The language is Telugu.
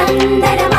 అందరం